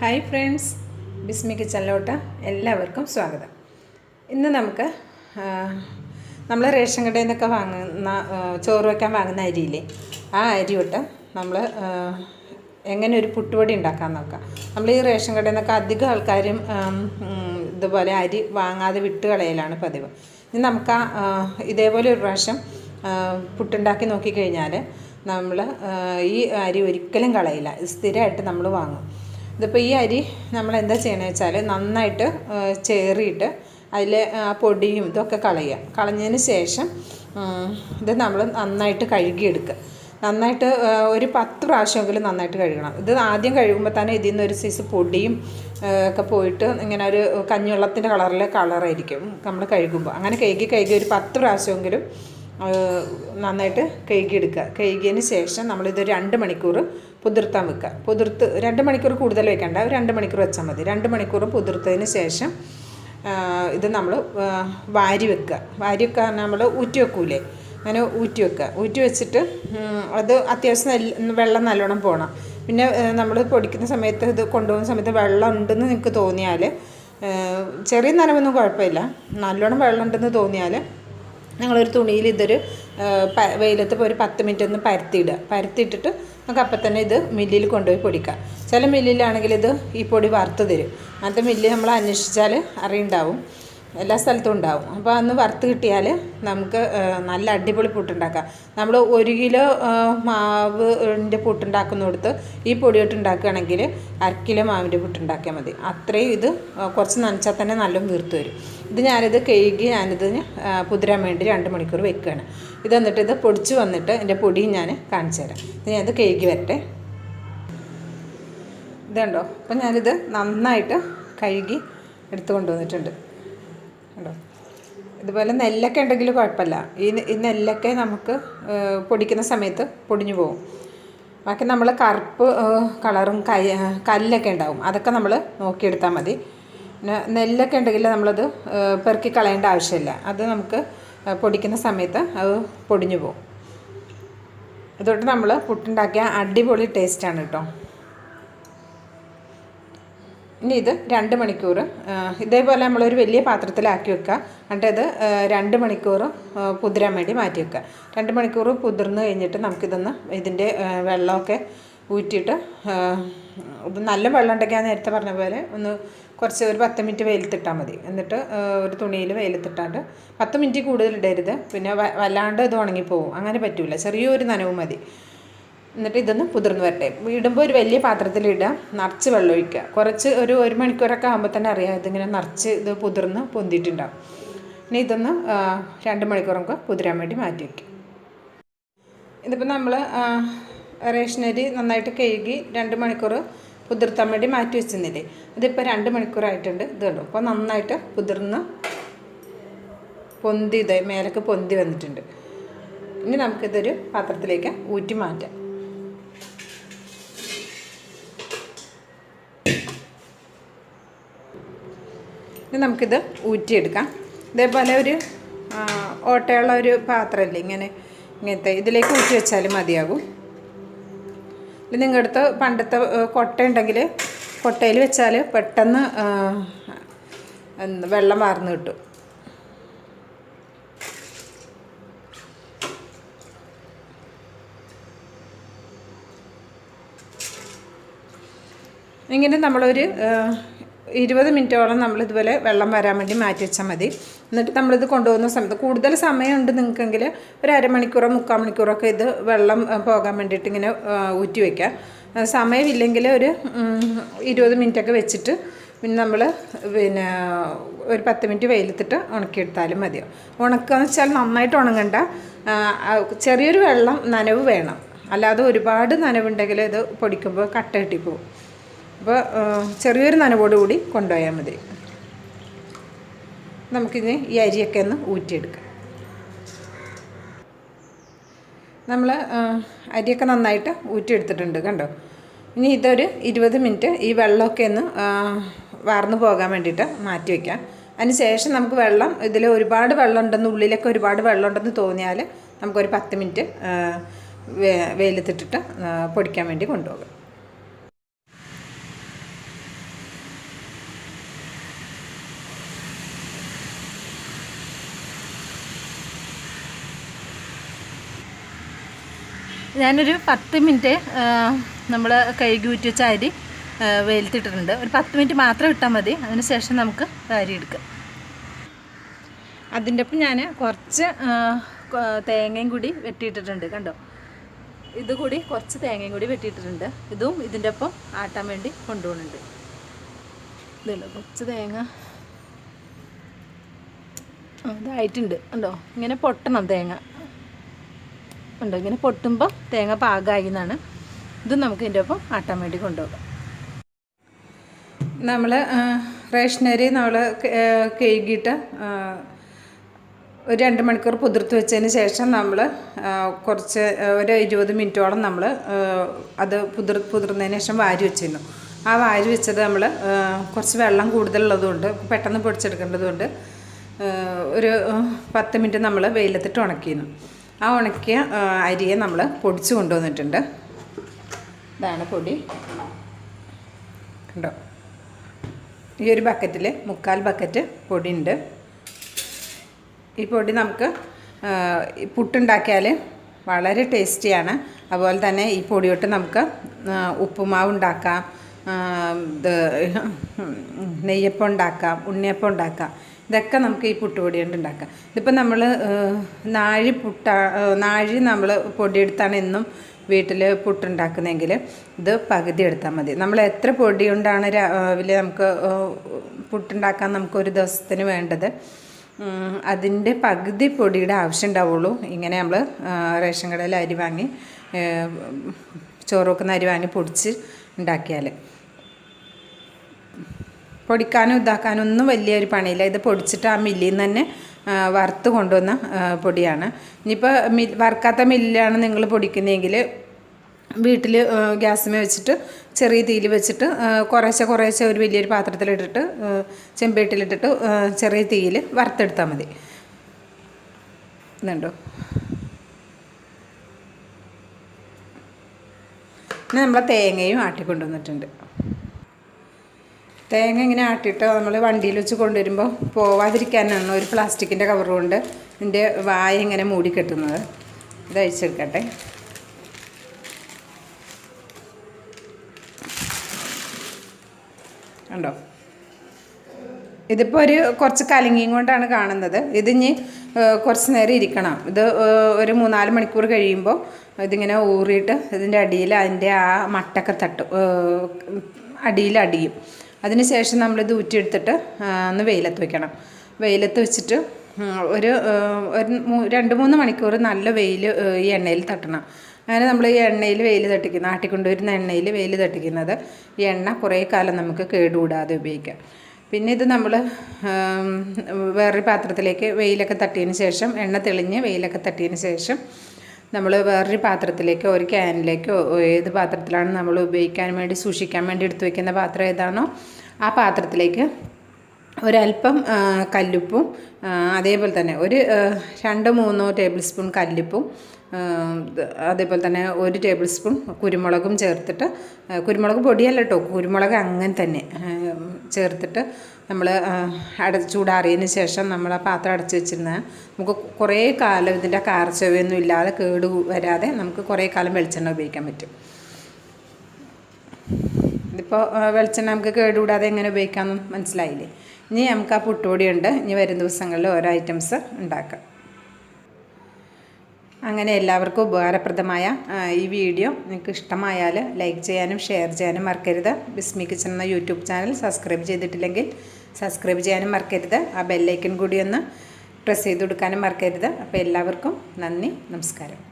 Hi friends ബിസ്മി കിച്ചണിലോട്ട് എല്ലാവർക്കും സ്വാഗതം. ഇന്ന് നമുക്ക് നമ്മൾ റേഷൻ കടയിൽ നിന്നൊക്കെ വാങ്ങുന്ന ചോറ് വയ്ക്കാൻ വാങ്ങുന്ന അരിയില്ലേ ആ അരി തൊട്ട് നമ്മൾ എങ്ങനെ ഒരു പുട്ടുപൊടി ഉണ്ടാക്കാൻ നോക്കാം. നമ്മൾ ഈ റേഷൻ കടയിൽ നിന്നൊക്കെ അധികം ആൾക്കാരും ഇതുപോലെ അരി വാങ്ങാതെ വിട്ട് കളയലാണ് പതിവ്. ഇനി നമുക്ക് ആ, ഇതേപോലെ ഒരു പ്രാവശ്യം പുട്ടുണ്ടാക്കി നോക്കിക്കഴിഞ്ഞാൽ നമ്മൾ ഈ അരി ഒരിക്കലും കളയില്ല. സ്ഥിരമായിട്ട് നമ്മൾ വാങ്ങും. ഇതിപ്പോൾ ഈ അരി നമ്മൾ എന്താ ചെയ്യണമെന്ന് വെച്ചാൽ നന്നായിട്ട് ചേറിയിട്ട് അതിൽ പൊടിയും ഇതൊക്കെ കളയുക. കളഞ്ഞതിന് ശേഷം ഇത് നമ്മൾ നന്നായിട്ട് കഴുകിയെടുക്കുക. നന്നായിട്ട് ഒരു പത്ത് പ്രാവശ്യമെങ്കിലും നന്നായിട്ട് കഴുകണം. ഇത് ആദ്യം കഴുകുമ്പോൾ തന്നെ ഇതിൽ നിന്ന് ഒരു സൈസ് പൊടിയും ഒക്കെ പോയിട്ട് ഇങ്ങനെ ഒരു കഞ്ഞിവെള്ളത്തിന്റെ കളറിലെ കളറായിരിക്കും നമ്മൾ കഴുകുമ്പോൾ അങ്ങനെ കഴുകി കഴുകി ഒരു പത്ത് പ്രാവശ്യമെങ്കിലും നന്നായിട്ട് കഴുകിയെടുക്കുക. കഴുകിയതിന് ശേഷം നമ്മളിത് രണ്ട് മണിക്കൂർ പുതിർത്താൻ വെക്കുക. പുതിർത്ത് രണ്ട് മണിക്കൂർ കൂടുതൽ വെക്കേണ്ട. ഒരു രണ്ട് മണിക്കൂർ വെച്ചാൽ മതി. രണ്ട് മണിക്കൂർ പുതിർത്തതിന് ശേഷം ഇത് നമ്മൾ വാരി വെക്കുക. വാരി വെക്കുക നമ്മൾ ഊറ്റി വെക്കൂലേ? അങ്ങനെ ഊറ്റി വെക്കുക. ഊറ്റി വെച്ചിട്ട് അത് അത്യാവശ്യം വെള്ളം നല്ലോണം പോകണം. പിന്നെ നമ്മൾ പൊടിക്കുന്ന സമയത്ത് ഇത് കൊണ്ടുപോകുന്ന സമയത്ത് വെള്ളം ഉണ്ടെന്ന് നിങ്ങൾക്ക് തോന്നിയാൽ ചെറിയ നനവൊന്നും കുഴപ്പമില്ല. നല്ലോണം വെള്ളം ഉണ്ടെന്ന് തോന്നിയാൽ ഞങ്ങളൊരു തുണിയിൽ ഇതൊരു വെയിലത്ത് ഒരു പത്ത് മിനിറ്റ് ഒന്ന് പരത്തിയിടുക. പരത്തിയിട്ടിട്ട് നമുക്ക് അപ്പം തന്നെ ഇത് മില്ലിൽ കൊണ്ടുപോയി പൊടിക്കാം. ചില മില്ലിലാണെങ്കിൽ ഇത് ഈ പൊടി വറുത്ത് തരും. അങ്ങനത്തെ മില്ല് നമ്മൾ അന്വേഷിച്ചാൽ അറിയുണ്ടാവും. എല്ലാ സ്ഥലത്തും ഉണ്ടാവും. അപ്പോൾ അന്ന് വറുത്ത് കിട്ടിയാൽ നമുക്ക് നല്ല അടിപൊളി പുട്ടുണ്ടാക്കാം. നമ്മൾ ഒരു കിലോ മാവ് മാവിന്റെ പുട്ടുണ്ടാക്കുന്നിടത്ത് ഈ പൊടിയിട്ട് ഉണ്ടാക്കുകയാണെങ്കിൽ അര കിലോ മാവിന്റെ പുട്ടുണ്ടാക്കിയാൽ മതി. അത്രയും ഇത് കുറച്ച് നനച്ചാൽ തന്നെ നല്ല വീർത്ത് വരും. ഇത് ഞാനിത് കഴുകി ഞാനിതിന് പുതിരാൻ വേണ്ടി രണ്ട് മണിക്കൂർ വെക്കുകയാണ്. ഇത് എന്നിട്ട് ഇത് പൊടിച്ച് വന്നിട്ട് എന്റെ പൊടിയും ഞാൻ കാണിച്ചു തരാം. ഇത് ഞാനിത് കഴുകി വരട്ടെ. ഇതുണ്ടോ? അപ്പം ഞാനിത് നന്നായിട്ട് കഴുകി എടുത്തു കൊണ്ടുവന്നിട്ടുണ്ട്. കണ്ടോ? ഇതുപോലെ നെല്ലൊക്കെ ഉണ്ടെങ്കിൽ കുഴപ്പമില്ല. ഈ ഈ നെല്ലൊക്കെ നമുക്ക് പൊടിക്കുന്ന സമയത്ത് പൊടിഞ്ഞു പോകും. ബാക്കി നമ്മൾ കറുപ്പ് കളറും കൈ കല്ലൊക്കെ ഉണ്ടാവും. അതൊക്കെ നമ്മൾ നോക്കിയെടുത്താൽ മതി. പിന്നെ നെല്ലൊക്കെ ഉണ്ടെങ്കിൽ നമ്മളത് പെറുക്കി കളയേണ്ട ആവശ്യമില്ല. അത് നമുക്ക് പൊടിക്കുന്ന സമയത്ത് അത് പൊടിഞ്ഞു പോകും. അതുകൊണ്ട് നമ്മൾ പുട്ടുണ്ടാക്കിയ അടിപൊളി ടേസ്റ്റാണ് കേട്ടോ. ഇനി ഇത് രണ്ട് മണിക്കൂർ. ഇതേപോലെ നമ്മളൊരു വലിയ പാത്രത്തിലാക്കി വെക്കുക. എന്നിട്ട് ഇത് രണ്ട് മണിക്കൂർ പുതിരാൻ വേണ്ടി മാറ്റി വെക്കുക. രണ്ട് മണിക്കൂർ കുതിർന്ന് കഴിഞ്ഞിട്ട് നമുക്കിതൊന്ന് ഇതിന്റെ വെള്ളമൊക്കെ ഊറ്റിയിട്ട് ഇത് നല്ല വെള്ളം ഉണ്ടെങ്കിൽ നേരത്തെ പറഞ്ഞ പോലെ ഒന്ന് കുറച്ച് ഒരു പത്ത് മിനിറ്റ് വെയിലത്തിട്ടാൽ മതി. എന്നിട്ട് ഒരു തുണിയിൽ വെയിലത്തിട്ടാണ്ട് പത്ത് മിനിറ്റ് കൂടുതൽ ഇടരുത്. പിന്നെ വല്ലാണ്ട് ഇത് ഉണങ്ങിപ്പോവും. അങ്ങനെ പറ്റില്ല ചെറിയൊരു നനവ് മതി. എന്നിട്ട് ഇതൊന്ന് കുതിർന്ന് വരട്ടെ. ഇടുമ്പോൾ ഒരു വലിയ പാത്രത്തിൽ പാത്രത്തിലിടുക നിറച്ച് വെള്ളം ഒഴിക്കുക. കുറച്ച് ഒരു ഒരു മണിക്കൂറൊക്കെ ആകുമ്പോൾ തന്നെ അറിയാം ഇതിങ്ങനെ നിറച്ച് ഇത് കുതിർന്ന് പൊന്തിയിട്ടുണ്ടാവും. ഇനി ഇതൊന്ന് രണ്ട് മണിക്കൂർ കുതിരാൻ വേണ്ടി മാറ്റി വയ്ക്കും ഇതിപ്പോൾ നമ്മൾ റേഷനരി നന്നായിട്ട് കഴുകി രണ്ട് മണിക്കൂർ കുതിർത്താൻ വേണ്ടി മാറ്റി വെച്ചിരുന്നില്ലേ? ഇതിപ്പോൾ രണ്ട് മണിക്കൂറായിട്ടുണ്ട് ഇത് കണ്ടു? അപ്പോൾ നന്നായിട്ട് കുതിർന്ന് പൊന്തി ഇത് മേലൊക്കെ പൊന്തി വന്നിട്ടുണ്ട്. ഇനി നമുക്കിതൊരു പാത്രത്തിലേക്ക് ഊറ്റി മാറ്റാം. ഇനി നമുക്കിത് ഊറ്റിയെടുക്കാം. ഇതേപോലെ ഒരു ഓട്ടയുള്ള ഒരു പാത്രമല്ലേ ഇങ്ങനെ ഇങ്ങനത്തെ ഇതിലേക്ക് ഊറ്റി വെച്ചാൽ മതിയാകും. ഇത് നിങ്ങളുടെ അടുത്ത് പണ്ടത്തെ കൊട്ട ഉണ്ടെങ്കിൽ കൊട്ടയിൽ വെച്ചാൽ പെട്ടെന്ന് വെള്ളം വാർന്ന് കിട്ടും. ഇങ്ങനെ നമ്മളൊരു ഇരുപത് മിനിറ്റോളം നമ്മൾ ഇതുപോലെ വെള്ളം വരാൻ വേണ്ടി മാറ്റി വെച്ചാൽ മതി. എന്നിട്ട് നമ്മളിത് കൊണ്ടുപോകുന്ന സമയത്ത് കൂടുതൽ സമയമുണ്ട് നിങ്ങൾക്കെങ്കിൽ ഒരു അരമണിക്കൂറോ മുക്കാൽ മണിക്കൂറോ ഒക്കെ ഇത് വെള്ളം പോകാൻ വേണ്ടിയിട്ട് ഇങ്ങനെ ഊറ്റി വയ്ക്കാം സമയമില്ലെങ്കിൽ ഒരു ഇരുപത് മിനിറ്റൊക്കെ വെച്ചിട്ട് പിന്നെ നമ്മൾ പിന്നെ ഒരു പത്ത് മിനിറ്റ് വെയിലത്തിട്ട് ഉണക്കിയെടുത്താലും മതിയാവും ഉണക്കുക എന്ന് വെച്ചാൽ നന്നായിട്ട് ഉണങ്ങണ്ട. ചെറിയൊരു വെള്ളം നനവ് വേണം. അല്ലാതെ ഒരുപാട് നനവുണ്ടെങ്കിൽ ഇത് പൊടിക്കുമ്പോൾ കട്ട കെട്ടിപ്പോവും അപ്പോൾ ചെറിയൊരു നനവോട് കൂടി കൊണ്ടുപോയാൽ മതി. നമുക്കിനി ഈ അരിയൊക്കെ ഒന്ന് ഊറ്റിയെടുക്കാം. നമ്മൾ അരിയൊക്കെ നന്നായിട്ട് ഊറ്റിയെടുത്തിട്ടുണ്ട് കണ്ടോ? ഇനി ഇതൊരു ഇരുപത് മിനിറ്റ് ഈ വെള്ളമൊക്കെ ഒന്ന് വാർന്നു പോകാൻ വേണ്ടിയിട്ട് മാറ്റി വയ്ക്കാം അതിന് ശേഷം നമുക്ക് വെള്ളം ഇതിൽ ഒരുപാട് വെള്ളം ഉണ്ടെന്ന് ഉള്ളിലൊക്കെ ഒരുപാട് വെള്ളം ഉണ്ടെന്ന് തോന്നിയാൽ നമുക്കൊരു പത്ത് മിനിറ്റ് വെയിലത്തിട്ടിട്ട് പൊടിക്കാൻ വേണ്ടി കൊണ്ടുപോകാം. ഞാനൊരു പത്ത് മിനിറ്റ് നമ്മൾ കഴുകി ഊറ്റി വെച്ച അരി വെയിലത്തിട്ടിട്ടുണ്ട്. ഒരു പത്ത് മിനിറ്റ് മാത്രം ഇട്ടാൽ മതി. അതിന് ശേഷം നമുക്ക് അരി എടുക്കാം. അതിന്റെ ഒപ്പം ഞാൻ കുറച്ച് തേങ്ങയും കൂടി വെട്ടിയിട്ടിട്ടുണ്ട്. കണ്ടോ? ഇത് കൂടി കുറച്ച് തേങ്ങയും കൂടി വെട്ടിയിട്ടിട്ടുണ്ട്. ഇതും ഇതിന്റെ ഒപ്പം ആട്ടാൻ വേണ്ടി കൊണ്ടുപോകുന്നുണ്ട്. ഇതല്ലോ കുറച്ച് തേങ്ങ. ഇതായിട്ടുണ്ട്. കണ്ടോ? ഇങ്ങനെ പൊട്ടണം തേങ്ങ. ഉണ്ടോ? ഇങ്ങനെ പൊട്ടുമ്പോൾ തേങ്ങ പാകമായി എന്നാണ്. ഇത് നമുക്ക് ഇതിന്റെ ഒപ്പം ആട്ടാൻ വേണ്ടി കൊണ്ടുപോകാം. നമ്മൾ റേഷനരി നമ്മൾ കഴുകിയിട്ട് ഒരു രണ്ട് മണിക്കൂർ പുതിർത്ത് വെച്ചതിന് ശേഷം നമ്മൾ കുറച്ച് ഒരു ഇരുപത് മിനിറ്റോളം നമ്മൾ അത് പുതിർ പുതിർന്നതിന് ശേഷം വാരി വെച്ചിരുന്നു. ആ വാരി വെച്ചത് നമ്മൾ കുറച്ച് വെള്ളം കൂടുതലുള്ളതുകൊണ്ട് പെട്ടെന്ന് പൊടിച്ചെടുക്കേണ്ടതുകൊണ്ട് ഒരു പത്ത് മിനിറ്റ് നമ്മൾ വെയിലത്തിട്ട് ഉണക്കിയിരുന്നു. ആ ഉണക്കിയ അരിയെ നമ്മൾ പൊടിച്ച് കൊണ്ടുവന്നിട്ടുണ്ട്. ഇതാണ് പൊടി. കണ്ടോ? ഈ ഒരു ബക്കറ്റിൽ മുക്കാൽ ബക്കറ്റ് പൊടി ഉണ്ട് ഈ പൊടി നമുക്ക് പുട്ടുണ്ടാക്കിയാൽ വളരെ ടേസ്റ്റിയാണ്. അതുപോലെ തന്നെ ഈ പൊടി തൊട്ട് നമുക്ക് ഉപ്പുമാവ് ഉണ്ടാക്കാം. ഇത് നെയ്യപ്പം ഉണ്ടാക്കാം ഉണ്ണിയപ്പം ഉണ്ടാക്കാം. ഇതൊക്കെ നമുക്ക് ഈ പുട്ടുപൊടി കൊണ്ട് ഉണ്ടാക്കാം ഇതിപ്പോൾ നമ്മൾ നാഴി പുട്ട നാഴി നമ്മൾ പൊടിയെടുത്താണ് എന്നും വീട്ടിൽ പുട്ടുണ്ടാക്കുന്നതെങ്കിൽ ഇത് പകുതി എടുത്താൽ മതി. നമ്മൾ എത്ര പൊടി കൊണ്ടാണ് രാവിലെ നമുക്ക് പുട്ടുണ്ടാക്കാൻ നമുക്ക് ഒരു ദിവസത്തിന് വേണ്ടത്? അതിന്റെ പകുതി പൊടിയുടെ ആവശ്യം ഉണ്ടാവുള്ളൂ ഇങ്ങനെ നമ്മൾ റേഷൻ കടയിൽ അരി വാങ്ങി ചോറ് വെക്കുന്ന അരി വാങ്ങി പൊടിച്ച് ഉണ്ടാക്കിയാൽ പൊടിക്കാനും ഇതാക്കാനും ഒന്നും വലിയൊരു പണിയില്ല. ഇത് പൊടിച്ചിട്ട് ആ മില്ലിൽ നിന്ന് തന്നെ വറുത്ത് കൊണ്ടുവന്ന പൊടിയാണ്. ഇനിയിപ്പോൾ മിൽ വറുക്കാത്ത മില്ലിലാണ് നിങ്ങൾ പൊടിക്കുന്നതെങ്കിൽ വീട്ടിൽ ഗ്യാസിമേ വെച്ചിട്ട് ചെറിയ തീയിൽ വെച്ചിട്ട് കുറേശ്ശെ കുറേശ്ശെ ഒരു വലിയൊരു പാത്രത്തിലിട്ടിട്ട് ചെമ്പേട്ടിലിട്ടിട്ട് ചെറിയ തീയിൽ വറുത്തെടുത്താൽ മതി. എന്നുണ്ടോ പിന്നെ നമ്മളെ തേങ്ങയും ആട്ടിക്കൊണ്ടുവന്നിട്ടുണ്ട്. തേങ്ങ ഇങ്ങനെ ആട്ടിയിട്ട് നമ്മൾ വണ്ടിയിൽ വെച്ച് കൊണ്ടുവരുമ്പോൾ പോവാതിരിക്കാനാണ് ഒരു പ്ലാസ്റ്റിക്കിന്റെ കവർ കൊണ്ട് ഇതിന്റെ വായ ഇങ്ങനെ മൂടി കെട്ടുന്നത്. ഇത് അഴിച്ചെടുക്കട്ടെ. ഉണ്ടോ ഇതിപ്പോൾ ഒരു കുറച്ച് കലങ്ങിയും കൊണ്ടാണ് കാണുന്നത്. ഇതിഞ്ഞ് കുറച്ച് നേരം ഇരിക്കണം. ഇത് ഒരു മൂന്നാൽ മണിക്കൂർ കഴിയുമ്പോൾ ഇതിങ്ങനെ ഊറിയിട്ട് ഇതിന്റെ അടിയിൽ അതിന്റെ ആ മട്ടൊക്കെ തട്ടും അടിയിലടിയും അതിന് നമ്മൾ നമ്മളിത് ഊറ്റിയെടുത്തിട്ട് ഒന്ന് വെയിലത്ത് വയ്ക്കണം വെയിലത്ത് വെച്ചിട്ട് ഒരു ഒരു രണ്ട് മൂന്ന് മണിക്കൂർ നല്ല വെയിൽ ഈ എണ്ണയിൽ തട്ടണം. അങ്ങനെ നമ്മൾ ഈ എണ്ണയിൽ വെയിൽ തട്ടിക്കുന്ന ആട്ടിക്കൊണ്ടുവരുന്ന എണ്ണയിൽ വെയിൽ തട്ടിക്കുന്നത് ഈ എണ്ണ കുറേ കാലം നമുക്ക് കേടുകൂടാതെ ഉപയോഗിക്കാം. പിന്നെ ഇത് നമ്മൾ വേറൊരു പാത്രത്തിലേക്ക് വെയിലൊക്കെ തട്ടിയതിന് ശേഷം എണ്ണ തെളിഞ്ഞ് വെയിലൊക്കെ തട്ടിയതിന് ശേഷം നമ്മൾ വേറൊരു പാത്രത്തിലേക്കോ ഒരു ക്യാനിലേക്കോ ഏത് പാത്രത്തിലാണ് നമ്മൾ ഉപയോഗിക്കാൻ വേണ്ടി സൂക്ഷിക്കാൻ വേണ്ടി എടുത്തു വയ്ക്കുന്ന പാത്രം ഏതാണോ ആ പാത്രത്തിലേക്ക് ഒരല്പം കല്ലുപ്പും അതേപോലെ തന്നെ ഒരു രണ്ടോ മൂന്നോ ടേബിൾ സ്പൂൺ കല്ലുപ്പും അതേപോലെ തന്നെ ഒരു ടേബിൾ സ്പൂൺ കുരുമുളകും ചേർത്തിട്ട് കുരുമുളക് പൊടിയല്ല കേട്ടോ കുരുമുളക് അങ്ങനെ തന്നെ ചേർത്തിട്ട് നമ്മൾ അട ചൂടാറിയതിന് ശേഷം നമ്മൾ ആ പാത്രം അടച്ചു വെച്ചിരുന്ന നമുക്ക് കുറേ കാലം ഇതിന്റെ കാർച്ചവയൊന്നും ഇല്ലാതെ കേട് വരാതെ നമുക്ക് കുറേ കാലം വെളിച്ചെണ്ണ ഉപയോഗിക്കാൻ പറ്റും. ഇതിപ്പോൾ വെളിച്ചെണ്ണ നമുക്ക് കേടുകൂടാതെ എങ്ങനെ ഉപയോഗിക്കാമെന്ന് മനസ്സിലായില്ലേ? ഇനി നമുക്ക് ആ പുട്ടുപൊടി ഉണ്ട് ഇനി വരും ദിവസങ്ങളിൽ ഓരോ ഐറ്റംസ് ഉണ്ടാക്കാം. അങ്ങനെ എല്ലാവർക്കും ഉപകാരപ്രദമായ ഈ വീഡിയോ നിങ്ങൾക്ക് ഇഷ്ടമായാൽ ലൈക്ക് ചെയ്യാനും ഷെയർ ചെയ്യാനും മറക്കരുത്. ബിസ്മി കിച്ചൺ എന്ന യൂട്യൂബ് ചാനൽ സബ്സ്ക്രൈബ് ചെയ്തിട്ടില്ലെങ്കിൽ സബ്സ്ക്രൈബ് ചെയ്യാനും മറക്കരുത്. ആ ബെല്ലൈക്കൻ കൂടി ഒന്ന് പ്രസ് ചെയ്ത് കൊടുക്കാനും മറക്കരുത്. അപ്പോൾ എല്ലാവർക്കും നന്ദി നമസ്കാരം.